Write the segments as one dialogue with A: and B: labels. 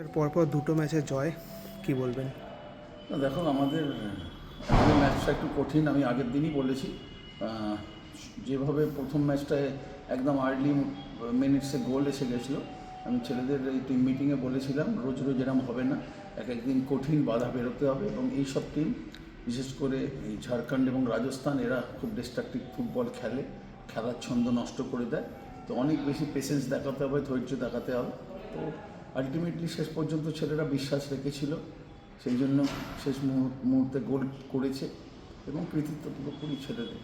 A: এর পরপর দুটো ম্যাচে জয়, কি বলবেন?
B: দেখো, আমাদের আমাদের ম্যাচটা একটু কঠিন, আমি আগের দিনই বলেছি। যেভাবে প্রথম ম্যাচটায় একদম আর্লি মিনিটসে গোল এসে গেছিল, আমি ছেলেদের এই টিম মিটিংয়ে বলেছিলাম, রোজ রোজ এরম হবে না, এক একদিন কঠিন বাধা বেরোতে হবে এবং এই সব টিম বিশেষ করে এই ঝাড়খণ্ড এবং রাজস্থান, এরা খুব ডিস্ট্রাকটিভ ফুটবল খেলে, খেলার ছন্দ নষ্ট করে দেয়। তো অনেক বেশি পেশেন্স দেখাতে হবে, ধৈর্য দেখাতে হবে। তো আলটিমেটলি শেষ পর্যন্ত ছেলেরা বিশ্বাস রেখেছিল সেই জন্য শেষ মুহূর্ত- মুহূর্তে গোল করেছে এবং কৃতিত্ব পুরোপুরি ছেলেদের।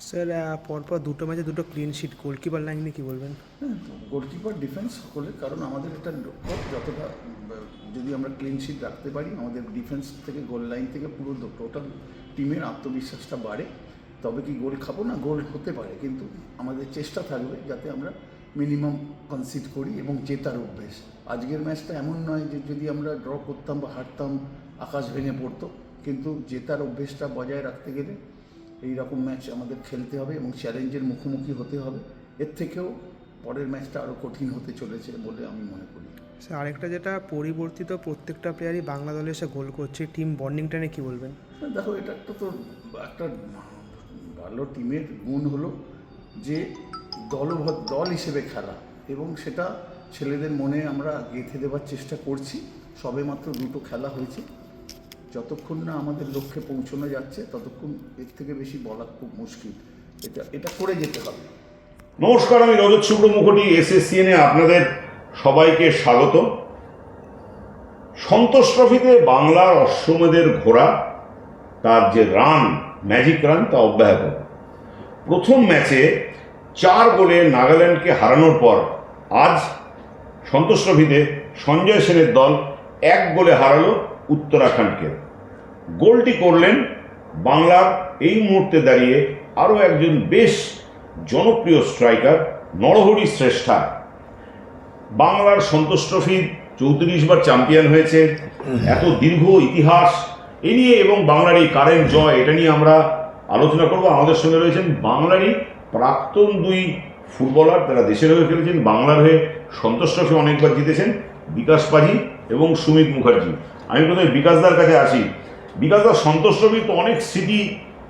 A: স্যার পরপর দুটো ম্যাচে দুটো ক্লিন শিট গোলকিপার লাইন নিয়ে কি বলবেন?
B: হ্যাঁ গোলকিপার ডিফেন্স সকলে কারণ আমাদের এটা লক্ষ্য যতটা যদি আমরা ক্লিন শিট রাখতে পারি আমাদের ডিফেন্স থেকে গোল লাইন থেকে পুরো টোটাল টিমের আত্মবিশ্বাসটা বাড়ে। তবে কি গোল খাব? না গোল হতে পারে কিন্তু আমাদের চেষ্টা থাকবে যাতে আমরা মিনিমাম কনসিড করি এবং জেতার অভ্যেস। আজকের ম্যাচটা এমন নয় যে যদি আমরা ড্র করতাম বা হারতাম আকাশ ভেঙে পড়তো। কিন্তু জেতার অভ্যেসটা বজায় রাখতে গেলে এই রকম ম্যাচ আমাদের খেলতে হবে এবং চ্যালেঞ্জের মুখোমুখি হতে হবে। এর থেকেও পরের ম্যাচটা আরও কঠিন হতে চলেছে বলে আমি মনে করি।
A: স্যার আরেকটা যেটা পরিবর্তিত প্রত্যেকটা প্লেয়ারই বাংলা দলে এসে গোল করছে। টিম বন্ডিংটা নিয়ে কী বলবেন?
B: দেখো এটা একটা তো একটা ভালো টিমের গুণ হলো যে দলবদ্ধ দল হিসেবে খেলা। এবং সেটা ছেলেদের মনে আমরা গেঁথে দেওয়ার চেষ্টা করছি। সবে মাত্র দুটো খেলা হয়েছে। যতক্ষণ না আমাদের লক্ষ্যে পৌঁছানো যাচ্ছে, ততক্ষণ এর থেকে বেশি বলা খুব মুশকিল। এটা এটা করে যেতে হবে।
C: নমস্কার, আমি রজত শুভ্র মুখোটি, এসএসসিএনে আপনাদের সবাইকে স্বাগত। সন্তোষ ট্রফিতে বাংলার অশ্বমেধের ঘোড়া, তার যে রান, ম্যাজিক রান, তা অব্যাহত। প্রথম ম্যাচে চার গোলে নাগাল্যান্ডকে হারানোর পর আজ সন্তোষ ট্রফিতে সঞ্জয় সেনের দল এক গোলে হারালো উত্তরাখণ্ডকে। গোলটি করলেন বাংলার এই মুহূর্তে দাঁড়িয়ে আরও একজন বেশ জনপ্রিয় স্ট্রাইকার নরহরি শ্রেষ্ঠা। বাংলার সন্তোষ ট্রফির চৌত্রিশ বার চ্যাম্পিয়ন হয়েছে। এত দীর্ঘ ইতিহাস এ নিয়ে এবং বাংলার এই কারেন্ট জয়, এটা নিয়ে আমরা আলোচনা করব। আমাদের সঙ্গে রয়েছেন বাংলারই প্রাক্তন দুই ফুটবলার তারা দেশের হয়ে খেলেছেন, বাংলার হয়ে সন্তোষ ট্রফি অনেকবার জিতেছেন, বিকাশ পাজি এবং সুমিত মুখার্জি। আমি প্রথমে বিকাশদার কাছে আসি। বিকাশদার, সন্তোষ ট্রফি তো অনেক স্মৃতি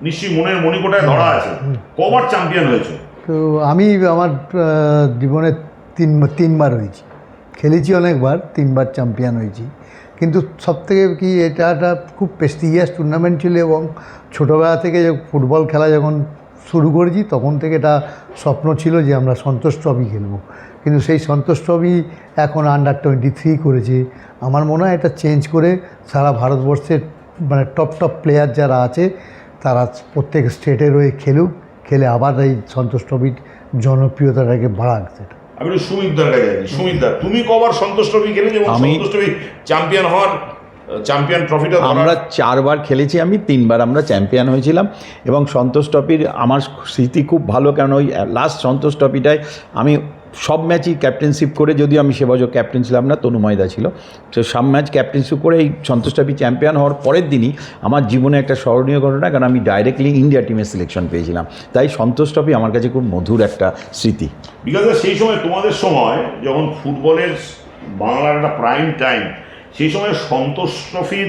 C: নিশ্চয়ই মনের মণিকোটায় ধরা আছে। কবার চ্যাম্পিয়ন হয়েছে?
D: তো আমি আমার জীবনে তিন, তিনবার হয়েছি। খেলেছি অনেকবার, তিনবার চ্যাম্পিয়ন হয়েছি। কিন্তু সবথেকে কি এটা একটা খুব প্রেস্টিজিয়াস টুর্নামেন্ট ছিল এবং ছোটোবেলা থেকে ফুটবল খেলা যখন শুরু করেছি তখন থেকে এটা স্বপ্ন ছিল যে আমরা সন্তোষ ট্রফি খেলব। কিন্তু সেই সন্তোষ ট্রফি এখন আন্ডার টোয়েন্টি থ্রি করেছে। আমার মনে হয় এটা চেঞ্জ করে সারা ভারতবর্ষের মানে টপ টপ প্লেয়ার যারা আছে তারা প্রত্যেক স্টেটে রয়ে খেলুক খেলে আবার এই সন্তোষ ট্রফির জনপ্রিয়তাটাকে বাড়াক সেটা।
C: আমি একটু সুমিতদার কাছে যাচ্ছি সুমিতদার তুমি কবার সন্তোষ ট্রফি খেলেছো এবং সন্তোষ ট্রফি চ্যাম্পিয়ন হওয়ার চ্যাম্পিয়ন ট্রফিটা
E: আমরা চারবার খেলেছি আমি তিনবার আমরা চ্যাম্পিয়ন হয়েছিলাম এবং সন্তোষ ট্রফির আমার স্মৃতি খুব ভালো কারণ ওই লাস্ট সন্তোষ ট্রফিটায় আমি সব ম্যাচই ক্যাপ্টেনশিপ করে যদিও আমি সে বছর ক্যাপ্টেন ছিলাম না তনু ময়দা ছিল। তো সব ম্যাচ ক্যাপ্টেনশিপ করে এই সন্তোষ ট্রফি চ্যাম্পিয়ন হওয়ার পরের দিনই আমার জীবনে একটা স্মরণীয় ঘটনা কারণ আমি ডাইরেক্টলি ইন্ডিয়া টিমের সিলেকশন পেয়েছিলাম। তাই সন্তোষ ট্রফি আমার কাছে খুব মধুর একটা স্মৃতি।
C: বিকজ সেই সময় তোমাদের সময় যখন ফুটবলের বাংলার একটা প্রাইম টাইম সেই সময় সন্তোষ ট্রফির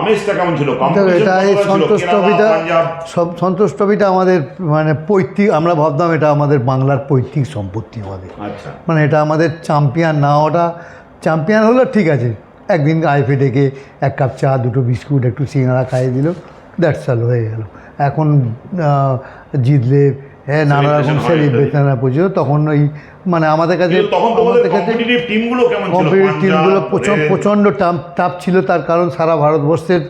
C: আমেজটা কেমন ছিল?
D: এটা এই সন্তোষ ট্রফিটা সব সন্তোষ ট্রফিটা আমাদের মানে পৈতৃক আমরা ভাবতাম এটা আমাদের বাংলার পৈতৃক সম্পত্তি আমাদের
C: আচ্ছা।
D: মানে এটা আমাদের চ্যাম্পিয়ন না ওটা চ্যাম্পিয়ন হলো ঠিক আছে একদিন আইফে ডেকে এক কাপ চা দুটো বিস্কুট একটু সিঙ্গাড়া খাইয়ে দিল দ্যাটস অল হয়ে গেল। এখন জিতলে হ্যাঁ নানা রকম সেলিব্রেশন পর্যন্ত তখন ওই মানে আমাদের কাছে
C: কিন্তু তখন তোমাদের
D: আমাদের কাছে
C: কম্পিটিটিভ টিমগুলো কেমন ছিল?
D: টিমগুলো
C: পাঞ্জাব,
D: প্রচণ্ড টাপ টাপ ছিল তার কারণ সারা ভারতবর্ষের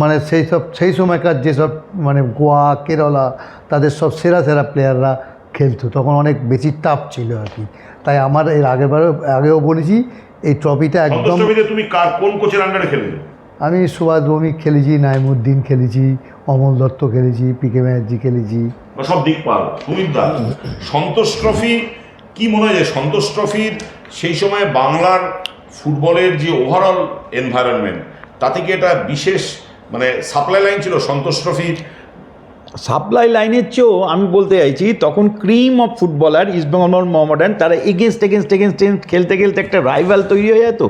D: মানে সেই সব সেই সময়কার যেসব মানে গোয়া কেরালা তাদের সব সেরা সেরা প্লেয়াররা খেলতো তখন অনেক বেশি টাপ ছিল আর কি। তাই আমার এর আগেবারও আগেও বলেছি এই ট্রফিটা একদম
C: তুমি কার কোন কোচের আন্ডারে খেলেছো
D: আমি সুভাষ ভৌমিক খেলেছি, নাইমুদ্দিন খেলেছি, অমল দত্ত খেলেছি পি কে ব্যানার্জি খেলেছি।
C: সব দিক পাল সুমিত দা, সন্তোষ ট্রফি, কি মনে হয় যে সন্তোষ ট্রফির সেই সময় বাংলার ফুটবলের যে ওভারঅল এনভায়রনমেন্ট তাতে কি এটা বিশেষ মানে সাপ্লাই লাইন ছিল সন্তোষ ট্রফির?
E: সাপ্লাই লাইনের চেয়েও আমি বলতে চাইছি, তখন cream of footballer East Bengal Mohammedan তারা এগেনস্ট এগেনস্ট এগেনস্ট খেলতে খেলতে একটা রাইভাল তৈরি হয়ে যেত।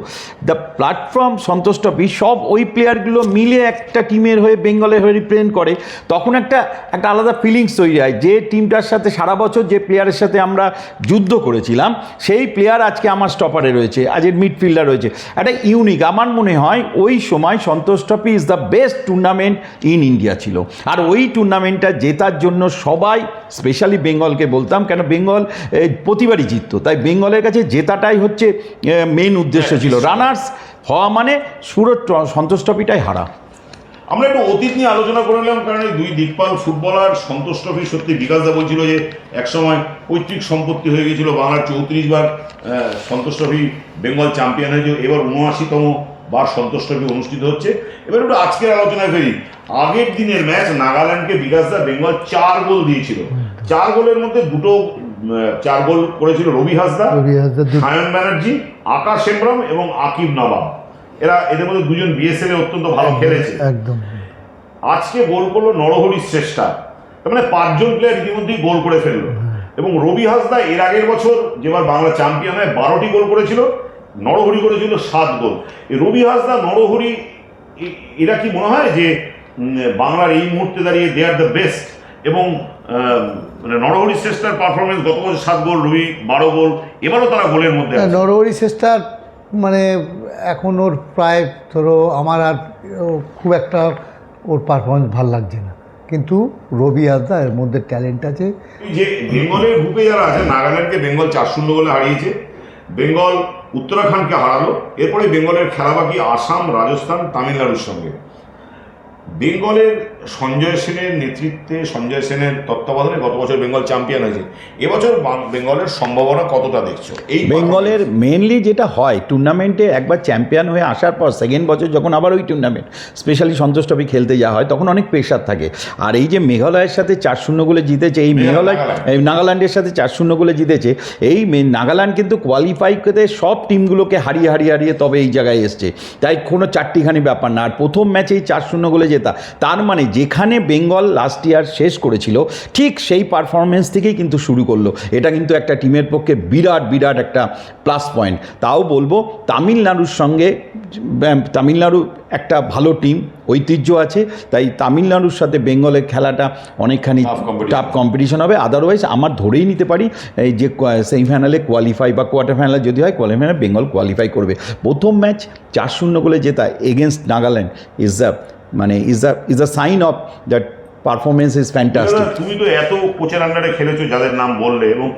E: দ্য প্ল্যাটফর্ম সন্তোষ ট্রফি সব ওই প্লেয়ারগুলো মিলে একটা টিমের হয়ে বেঙ্গলের হয়ে রিপ্রেজেন্ট করে। তখন একটা একটা আলাদা ফিলিংস তৈরি হয়, যে টিমটার সাথে সারা বছর যে প্লেয়ারের সাথে আমরা যুদ্ধ করেছিলাম, সেই প্লেয়ার আজকে আমার স্টপারে রয়েছে আজের মিডফিল্ডার রয়েছে। একটা ইউনিক আমার মনে হয় ওই সময় Santosh trophy is the best tournament in India ছিল। আর ওই টুর্নামেন্টটা জেতার জন্য সবাই স্পেশালি বেঙ্গলকে বলতাম কেন বেঙ্গল প্রতিবারই জিততো। তাই বেঙ্গলের কাছে জেতাটাই হচ্ছে মেন উদ্দেশ্য ছিল। রানার্স হওয়া মানে সুরত সন্তোষ ট্রফিটাই হারা।
C: আমরা একটু অতীত নিয়ে আলোচনা করে নিলাম কারণ এই দুই দিকপাল ফুটবলার সন্তোষ ট্রফি সত্যি বিকাশদা বলছিল যে একসময় পৈতৃক সম্পত্তি হয়ে গিয়েছিল বাংলার চৌত্রিশ বার সন্তোষ ট্রফি বেঙ্গল চ্যাম্পিয়ন হয়েছে এবার উনআশিতম বার সন্তোষ ট্রফি অনুষ্ঠিত হচ্ছে। এবার একটু আজকের আলোচনায় ফেরি। আগের দিনের ম্যাচ নাগাল্যান্ডকে বিকাশদা বেঙ্গল চার গোল দিয়েছিল। চার গোলের মধ্যে দুটো চার গোল করেছিল রবি হাসদা সায়ন ব্যানার্জি আকাশ হেমব্রম এবং আকিব নবাব। এরা এদের মধ্যে দুজন বিএসএল এ অত্যন্ত ভালো খেলেছে।
D: একদম।
C: আজকে গোল করল নরহরি শ্রেষ্ঠা। তার মানে পাঁচজন প্লেয়ার ইতিমধ্যেই গোল করে ফেলল। এবং রবি হাসদা এর আগের বছর যেবার বাংলা চ্যাম্পিয়ন হয় বারোটি গোল করেছিল নরহরি করেছিল সাত গোল। এই রবি হাসদা নরহরি এরা কি মনে হয় যে বাংলার এই মুহূর্তে দাঁড়িয়ে দে আর দ্য বেস্ট এবং মানে নরহরি শ্রেষ্ঠার পারফরমেন্স গত বছর সাত গোল রবি বারো গোল এবারও তারা গোলের মধ্যে।
D: নরহরি শেষটার মানে এখন ওর প্রায় ধরো আমার আর খুব একটা ওর পারফরমেন্স ভালো লাগছে না। কিন্তু রবি হাসদা এর মধ্যে ট্যালেন্ট আছে।
C: যে বেঙ্গলের গ্রুপে যারা আছে নাগাল্যান্ডকে বেঙ্গল চার শূন্য গোলে হারিয়েছে। বেঙ্গল উত্তরাখণ্ডকে হারালো এরপরে বেঙ্গলের খেলা বাকি আসাম রাজস্থান তামিলনাড়ুর সঙ্গে। বেঙ্গলের সঞ্জয় সেনের নেতৃত্বে সঞ্জয় সেনের তত্ত্বাবধানে গত বছর বেঙ্গল চ্যাম্পিয়ন হয়েছে। এবছর বেঙ্গলের সম্ভাবনা কতটা দেখছ? এই
E: বেঙ্গলের মেনলি যেটা হয় টুর্নামেন্টে একবার চ্যাম্পিয়ন হয়ে আসার পর সেকেন্ড বছর যখন আবার ওই টুর্নামেন্ট স্পেশালি সন্তোষ ট্রফি খেলতে যাওয়া হয় তখন অনেক প্রেশার থাকে। আর এই যে মেঘালয়ের সাথে চার শূন্য গোলে জিতেছে এই মেঘালয় এই নাগাল্যান্ডের সাথে চার শূন্য গোলে জিতেছে এই নাগাল্যান্ড কিন্তু কোয়ালিফাই করতে সব টিমগুলোকে হারিয়ে হারিয়ে হারিয়ে তবে এই জায়গায় এসছে। তাই কোনো চারটিখানি ব্যাপার না। আর প্রথম ম্যাচেই চার শূন্য গোলে জেতা তার মানে যেখানে বেঙ্গল লাস্ট ইয়ার শেষ করেছিল ঠিক সেই পারফরমেন্স থেকেই কিন্তু শুরু করল। এটা কিন্তু একটা টিমের পক্ষে বিরাট বিরাট একটা প্লাস পয়েন্ট তাও বলব তামিলনাড়ুর সঙ্গে তামিলনাড়ু একটা ভালো টিম ঐতিহ্য আছে তাই তামিলনাড়ুর সাথে বেঙ্গলের খেলাটা অনেকখানি টাফ কম্পিটিশন হবে। আদারওয়াইজ আমার ধরেই নিতে পারি এই যে সেমিফাইনালে কোয়ালিফাই বা কোয়ার্টার ফাইনালে যদি হয় কোয়ালিফাইনালে বেঙ্গল কোয়ালিফাই করবে। প্রথম ম্যাচ চার শূন্য গোলে জেতা এগেনস্ট নাগাল্যান্ড ইজ দ্য মানে is the is the sign of that performance is fantastic
C: তুমি তো এত কোচের আন্ডারে খেলেছো যাদের নাম বললে এবং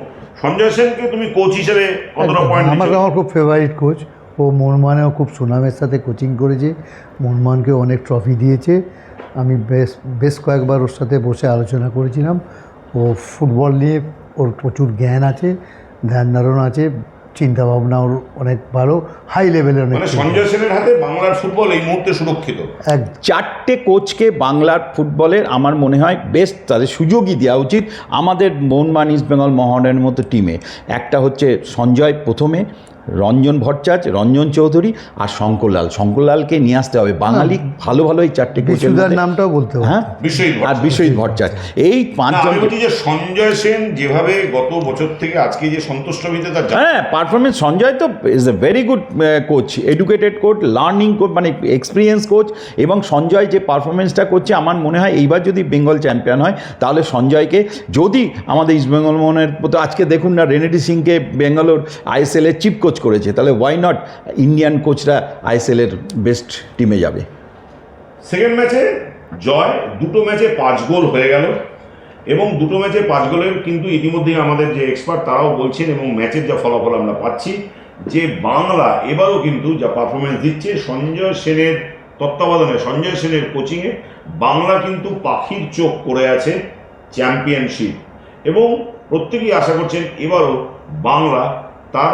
C: সঞ্জয় সেনকে তুমি কোচ হিসেবে কতটা পয়েন্ট
D: আমার আমার খুব ফেভারিট কোচ ও মোহনবাগানেও খুব সুনামের সাথে কোচিং করেছে। মোহনবাগানকে অনেক ট্রফি দিয়েছে। আমি বেশ বেশ কয়েকবার ওর সাথে বসে আলোচনা করেছিলাম। ও ফুটবল নিয়ে ওর প্রচুর জ্ঞান আছে ধ্যান ধারণা আছে। চিন্তাভাবনা ওর অনেক ভালো হাই লেভেলের অনেক
C: মানে সঞ্জয় সেনের হাতে বাংলার ফুটবল এই মুহূর্তে সুরক্ষিত।
D: এক
E: চারটে কোচকে বাংলার ফুটবলের আমার মনে হয় বেস্ট তাদের সুযোগই দেওয়া উচিত আমাদের মোহনবাগান ইস্ট বেঙ্গল মহানের মতো টিমে একটা হচ্ছে সঞ্জয় প্রথমে রঞ্জন ভট্টাচ রঞ্জন চৌধুরী আর শঙ্করলাল। শঙ্করলালকে নিয়ে আসতে হবে। বাঙালি ভালো ভালো এই চারটে কোচের
D: নামটাও বলতে হবে।
E: হ্যাঁ? আর বিশ্বজিৎ ভট্টাচ। এই পাঁচজন
C: যে সঞ্জয় সেন যেভাবে গত বছর থেকে আজকে যে সন্তোষ ট্রফিতে তার
E: হ্যাঁ পারফরমেন্স সঞ্জয় তো is a very good coach educated coach learning coach মানে এক্সপিরিয়েন্স কোচ এবং সঞ্জয় যে পারফরমেন্সটা করছে আমার মনে হয় এইবার যদি বেঙ্গল চ্যাম্পিয়ন হয় তাহলে সঞ্জয়কে যদি আমাদের ইস্ট বেঙ্গল মোহনের তো আজকে দেখুন না রেনেডি সিংকে বেঙ্গালোর আইএসএল চিপ কোচ করেছে, তাহলে ওয়াই নট ইন্ডিয়ান কোচরা আইএসএল এর বেস্ট টিমে যাবে?
C: সেকেন্ড ম্যাচে জয়, দুটো ম্যাচে পাঁচ গোল হয়ে গেল। এবং দুটো ম্যাচে পাঁচ গোলের কিন্তু ইতিমধ্যেই আমাদের যে এক্সপার্ট তারাও বলছেন এবং ম্যাচের যা ফলাফল আমরা পাচ্ছি, যে বাংলা এবারও কিন্তু যা পারফরমেন্স দিচ্ছে, সঞ্জয় সেনের তত্ত্বাবধানে, সঞ্জয় সেনের কোচিংয়ে বাংলা কিন্তু পাখির চোখ করে আছে চ্যাম্পিয়নশিপ এবং প্রত্যেকেই আশা করছেন এবারও বাংলা তার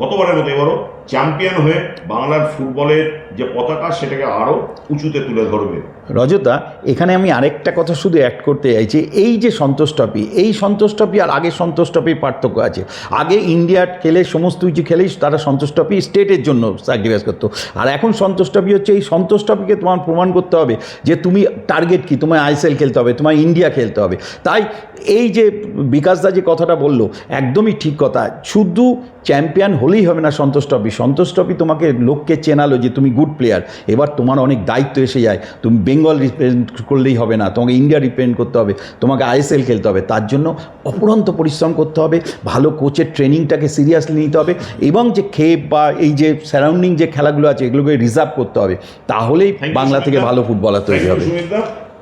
C: গতবারের মতো এবারও চ্যাম্পিয়ন হয়ে বাংলার ফুটবলের যে পতাকা, সেটাকে আরও উঁচুতে তুলে ধরবে।
E: রজতা এখানে আমি আরেকটা কথা শুধু অ্যাড করতে চাইছি। এই যে সন্তোষ ট্রফি, এই সন্তোষ ট্রফি আর আগে সন্তোষ ট্রফির পার্থক্য আছে। আগে ইন্ডিয়া খেলে, সমস্ত কিছু খেলেই তারা সন্তোষ ট্রফি স্টেটের জন্য স্যাক্রিফাইস করতো। আর এখন সন্তোষ ট্রফি হচ্ছে, এই সন্তোষ ট্রফিকে তোমার প্রমাণ করতে হবে যে তুমি টার্গেট কি? তোমায় আইএসএল খেলতে হবে, তোমায় ইন্ডিয়া খেলতে হবে। তাই এই যে বিকাশদা যে কথাটা বলল একদমই ঠিক কথা। শুধু চ্যাম্পিয়ন হলেই হবে না সন্তোষ ট্রফি সন্তোষ ট্রফি তোমাকে লোককে চেনালো যে তুমি গুড প্লেয়ার এবার তোমার অনেক দায়িত্ব এসে যায়। তুমি বেঙ্গল রিপ্রেজেন্ট করলেই হবে না। তোমাকে ইন্ডিয়া রিপ্রেজেন্ট করতে হবে। তোমাকে আইএসএল খেলতে হবে। তার জন্য অপরন্ত পরিশ্রম করতে হবে। ভালো কোচের ট্রেনিংটাকে সিরিয়াসলি নিতে হবে। এবং যে খেপ বা এই যে সারাউন্ডিং যে খেলাগুলো আছে এগুলোকে রিজার্ভ করতে হবে। তাহলেই বাংলা থেকে। ভালো ফুটবলার তৈরি হবে।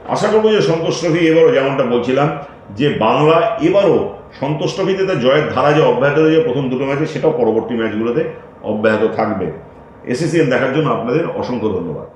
C: আশা করব যে সন্তোষ ট্রফি এবারও যেমনটা বলছিলাম যে বাংলা এবারও সন্তোষ ট্রফিতে তার জয়ের ধারা যে অব্যাহত রয়েছে, প্রথম দুটো ম্যাচে, সেটাও পরবর্তী ম্যাচগুলোতে অব্যাহত থাকবে। এসএসিএন দেখার জন্য আপনাদের অসংখ্য ধন্যবাদ।